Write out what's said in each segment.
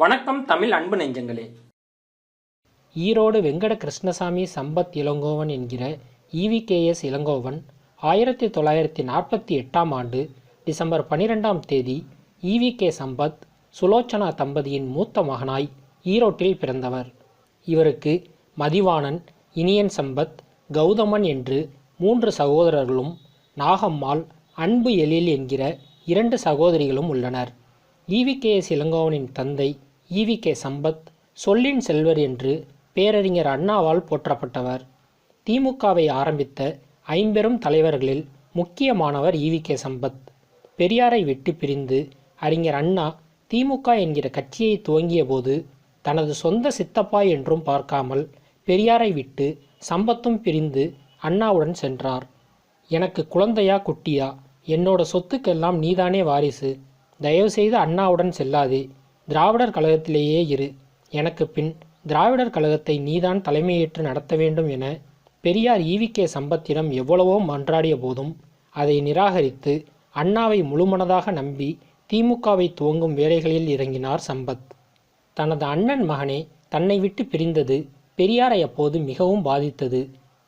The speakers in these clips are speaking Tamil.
வணக்கம் தமிழ் அன்பு நெஞ்சங்களே. ஈரோடு வெங்கட கிருஷ்ணசாமி சம்பத் இளங்கோவன் என்கிற இவிகேஎஸ் இளங்கோவன் ஆயிரத்தி தொள்ளாயிரத்தி நாற்பத்தி எட்டாம் ஆண்டு டிசம்பர் பனிரெண்டாம் தேதி இவிகே சம்பத் சுலோச்சனா தம்பதியின் மூத்த மகனாய் ஈரோட்டில் பிறந்தவர். இவருக்கு மதிவாணன் இனியன் சம்பத் கௌதமன் என்று மூன்று சகோதரர்களும் நாகம்மாள் அன்பு எழில் என்கிற இரண்டு சகோதரிகளும் உள்ளனர். ஈவிகேஎஸ் இளங்கோவனின் தந்தை ஈவிகே சம்பத் சொல்லின் செல்வர் என்று பேரறிஞர் அண்ணாவால் போற்றப்பட்டவர். திமுகவை ஆரம்பித்த ஐம்பெரும் தலைவர்களில் முக்கியமானவர் ஈவிகே சம்பத். பெரியாரை விட்டு பிரிந்து அறிஞர் அண்ணா திமுக என்கிற கட்சியை துவங்கியபோது தனது சொந்த சித்தப்பா என்றும் பார்க்காமல் பெரியாரை விட்டு சம்பத்தும் பிரிந்து அண்ணாவுடன் சென்றார். எனக்கு குழந்தையா குட்டியா? என்னோட சொத்துக்கெல்லாம் நீதானே வாரிசு. தயவுசெய்து அண்ணாவுடன் செல்லாதே. திராவிடர் கழகத்திலேயே இரு. எனக்கு பின் திராவிடர் கழகத்தை நீதான் தலைமையேற்று நடத்த வேண்டும் என பெரியார் ஈவிகே சம்பத்திடம் எவ்வளவோ மன்றாடிய போதும் அதை நிராகரித்து அண்ணாவை முழுமனதாக நம்பி திமுகவை துவங்கும் வேலைகளில் இறங்கினார் சம்பத். தனது அண்ணன் மகனே தன்னை விட்டு பிரிந்தது பெரியாரை அப்போது மிகவும் பாதித்தது.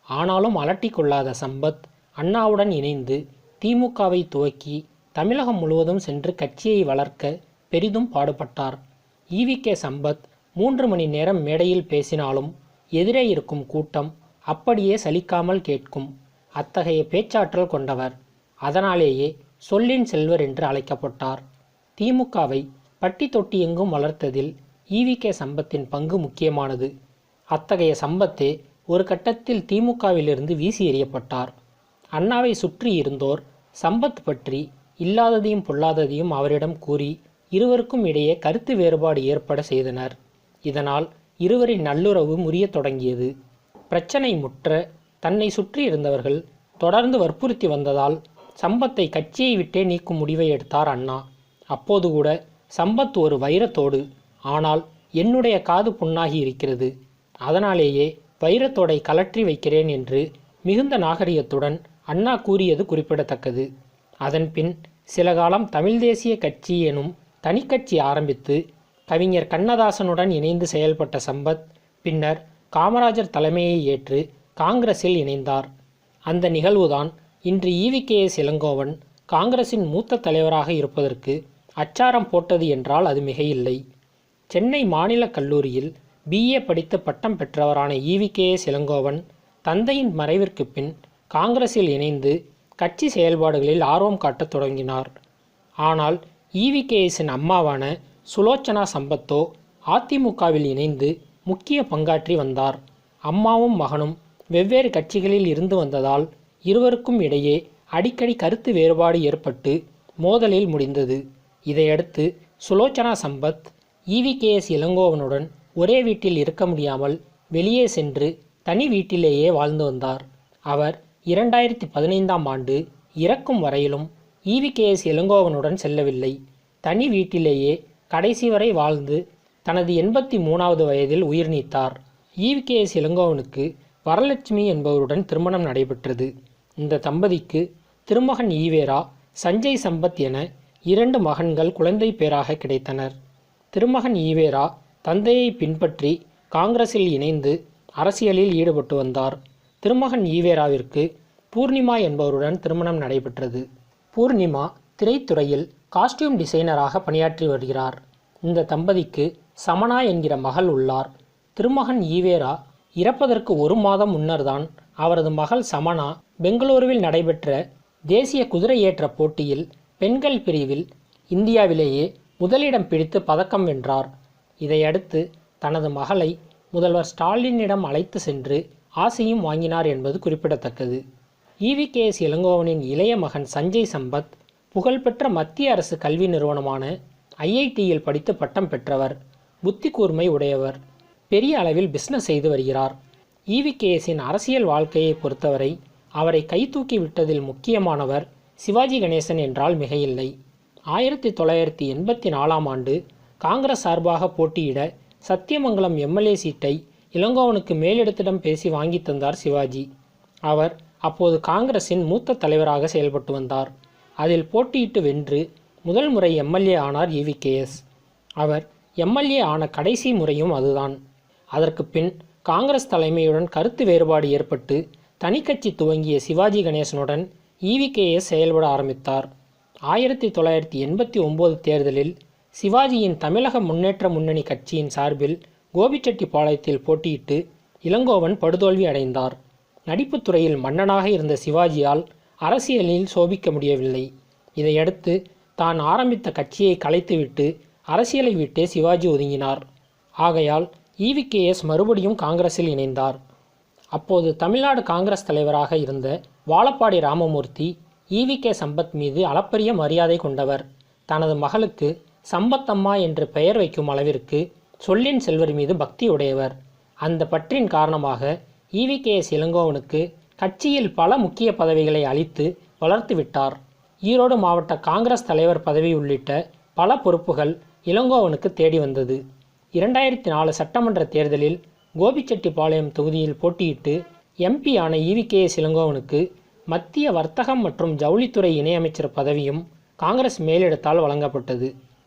ஆனாலும் அலட்டிக் கொள்ளாத சம்பத் அண்ணாவுடன் இணைந்து திமுகவை துவக்கி தமிழகம் முழுவதும் சென்று கட்சியை வளர்க்க பெரிதும் பாடுபட்டார். ஈவிகே சம்பத் மூன்று மணி நேரம் மேடையில் பேசினாலும் எதிரே இருக்கும் கூட்டம் அப்படியே சலிக்காமல் கேட்கும். அத்தகைய பேச்சாற்றல் கொண்டவர் அதனாலேயே சொல்லின் செல்வர் என்று அழைக்கப்பட்டார். திமுகவை பட்டி தொட்டி எங்கும் வளர்த்ததில் ஈவிகே சம்பத்தின் பங்கு முக்கியமானது. அத்தகைய சம்பத்தே ஒரு கட்டத்தில் திமுகவிலிருந்து வீசி எறியப்பட்டார். அண்ணாவை சுற்றி இருந்தோர் சம்பத் பற்றி இல்லாததையும் பொல்லாததையும் அவரிடம் கூறி இருவருக்கும் இடையே கருத்து வேறுபாடு ஏற்பட செய்தனர். இதனால் இருவரின் நல்லுறவு முறியத் தொடங்கியது. பிரச்சனை முற்ற தன்னை சுற்றி இருந்தவர்கள் தொடர்ந்து வற்புறுத்தி வந்ததால் சம்பத்தை கட்சியை விட்டே நீக்கும் முடிவை எடுத்தார் அண்ணா. அப்போது கூட சம்பத் ஒரு வைரத்தோடு ஆனால் என்னுடைய காது புண்ணாகி இருக்கிறது. அதனாலேயே வைரத்தோடை கலற்றி வைக்கிறேன் என்று மிகுந்த நாகரிகத்துடன் அண்ணா கூறியது குறிப்பிடத்தக்கது. அதன்பின் சில காலம் தமிழ் தேசிய கட்சி எனும் தனிக்கட்சி ஆரம்பித்து கவிஞர் கண்ணதாசனுடன் இணைந்து செயல்பட்ட சம்பத் பின்னர் காமராஜர் தலைமையை ஏற்று காங்கிரஸில் இணைந்தார். அந்த நிகழ்வுதான் இன்று ஈவிகேஎஸ் இளங்கோவன் காங்கிரசின் மூத்த தலைவராக இருப்பதற்கு அச்சாரம் போட்டது என்றால் அது மிகையில்லை. சென்னை மாநில கல்லூரியில் பிஏ படித்து பட்டம் பெற்றவரான ஈவிகேஎஸ் இளங்கோவன் தந்தையின் மறைவிற்கு பின் காங்கிரஸில் இணைந்து கட்சி செயல்பாடுகளில் ஆர்வம் காட்டத் தொடங்கினார். ஆனால் ஈவிகேஎஸின் அம்மாவான சுலோச்சனா சம்பத்தோ அதிமுகவில் இணைந்து முக்கிய பங்காற்றி வந்தார். அம்மாவும் மகனும் வெவ்வேறு கட்சிகளில் இருந்து வந்ததால் இருவருக்கும் இடையே அடிக்கடி கருத்து வேறுபாடு ஏற்பட்டு மோதலில் முடிந்தது. இதையடுத்து சுலோச்சனா சம்பத் ஈவிகேஎஸ் இளங்கோவனுடன் ஒரே வீட்டில் இருக்க முடியாமல் வெளியே சென்று தனி வீட்டிலேயே வாழ்ந்து வந்தார். அவர் இரண்டாயிரத்தி பதினைந்தாம் ஆண்டு இறக்கும் வரையிலும் ஈவிகேஎஸ் இளங்கோவனுடன் செல்லவில்லை. தனி வீட்டிலேயே கடைசி வரை வாழ்ந்து தனது எண்பத்தி மூணாவது வயதில் உயிர் நீத்தார். ஈவிகேஎஸ் இளங்கோவனுக்கு வரலட்சுமி என்பவருடன் திருமணம் நடைபெற்றது. இந்த தம்பதிக்கு திருமகன் ஈவேரா சஞ்சய் சம்பத் என இரண்டு மகன்கள் குழந்தை பேராக கிடைத்தனர். திருமகன் ஈவேரா தந்தையை பின்பற்றி காங்கிரஸில் இணைந்து அரசியலில் ஈடுபட்டு வந்தார். திருமகன் ஈவேராவிற்கு பூர்ணிமா என்பவருடன் திருமணம் நடைபெற்றது. பூர்ணிமா திரைத்துறையில் காஸ்டியூம் டிசைனராக பணியாற்றி வருகிறார். இந்த தம்பதிக்கு சமனா என்கிற மகள் உள்ளார். திருமகன் ஈவேரா இறப்பதற்கு ஒரு மாதம் முன்னர்தான் அவரது மகள் சமனா பெங்களூருவில் நடைபெற்ற தேசிய குதிரையேற்ற போட்டியில் பெண்கள் பிரிவில் இந்தியாவிலேயே முதலிடம் பிடித்து பதக்கம் வென்றார். இதையடுத்து தனது மகளை முதல்வர் ஸ்டாலினிடம் அழைத்து சென்று ஆசையும் வாங்கினார் என்பது குறிப்பிடத்தக்கது. ஈவிகேஎஸ் இளங்கோவனின் இளைய மகன் சஞ்சய் சம்பத் புகழ்பெற்ற மத்திய அரசு கல்வி நிறுவனமான ஐஐடியில் படித்து பட்டம் பெற்றவர் புத்தி கூர்மை உடையவர் பெரிய அளவில் பிஸ்னஸ் செய்து வருகிறார். ஈவிகேஎஸின் அரசியல் வாழ்க்கையை பொறுத்தவரை அவரை கைதூக்கி விட்டதில் முக்கியமானவர் சிவாஜி கணேசன் என்றால் மிகையில்லை. ஆயிரத்தி தொள்ளாயிரத்தி எண்பத்தி நாலாம் ஆண்டு காங்கிரஸ் சார்பாக போட்டியிட சத்தியமங்கலம் எம்எல்ஏ சீட்டை இளங்கோவனுக்கு மேலிடத்திடம் பேசி வாங்கி தந்தார் சிவாஜி. அவர் அப்போது காங்கிரசின் மூத்த தலைவராக செயல்பட்டு வந்தார். அதில் போட்டியிட்டு வென்று முதல் முறை எம்எல்ஏ ஆனார் ஈவிகேஎஸ் அவர் எம்எல்ஏ ஆன கடைசி முறையும் அதுதான். அதற்கு பின் காங்கிரஸ் தலைமையுடன் கருத்து வேறுபாடு ஏற்பட்டு தனிக்கட்சி துவங்கிய சிவாஜி கணேசனுடன் ஈவிகேஎஸ் செயல்பட ஆரம்பித்தார். ஆயிரத்தி தொள்ளாயிரத்தி எண்பத்தி ஒம்பது தேர்தலில் சிவாஜியின் தமிழக முன்னேற்ற முன்னணி கட்சியின் சார்பில் கோபிச்செட்டிப்பாளையத்தில் போட்டியிட்டு இளங்கோவன் படுதோல்வி அடைந்தார். நடிப்புத் துறையில் மன்னனாக இருந்த சிவாஜியால் அரசியலில் சோபிக்க முடியவில்லை. இதையடுத்து தான் ஆரம்பித்த கட்சியை கலைத்துவிட்டு அரசியலை விட்டே சிவாஜி ஒதுங்கினார். ஆகையால் ஈவிகேஎஸ் மறுபடியும் காங்கிரஸில் இணைந்தார். அப்போது தமிழ்நாடு காங்கிரஸ் தலைவராக இருந்த வாழப்பாடி ராமமூர்த்தி ஈவிகே சம்பத் மீது அளப்பரிய மரியாதை கொண்டவர். தனது மகளுக்கு சம்பத்தம்மா என்று பெயர் வைக்கும் அளவிற்கு சொல்லின் செல்வர் மீது பக்தி உடையவர். அந்த பற்றின் காரணமாக ஈவிகேஎஸ் இளங்கோவனுக்கு கட்சியில் பல முக்கிய பதவிகளை அளித்து வளர்த்துவிட்டார் ஈரோடு மாவட்ட காங்கிரஸ் தலைவர் பதவி உள்ளிட்ட பல பொறுப்புகள் இளங்கோவனுக்கு தேடி வந்தது. இரண்டாயிரத்தி நாலு சட்டமன்ற தேர்தலில் கோபிச்செட்டிப்பாளையம் தொகுதியில் போட்டியிட்டு எம்பியான ஈவி கே. எஸ் இளங்கோவனுக்கு மத்திய வர்த்தகம் மற்றும் ஜவுளித்துறை இணையமைச்சர் பதவியும் காங்கிரஸ் மேலிடத்தால் வழங்கப்பட்டது.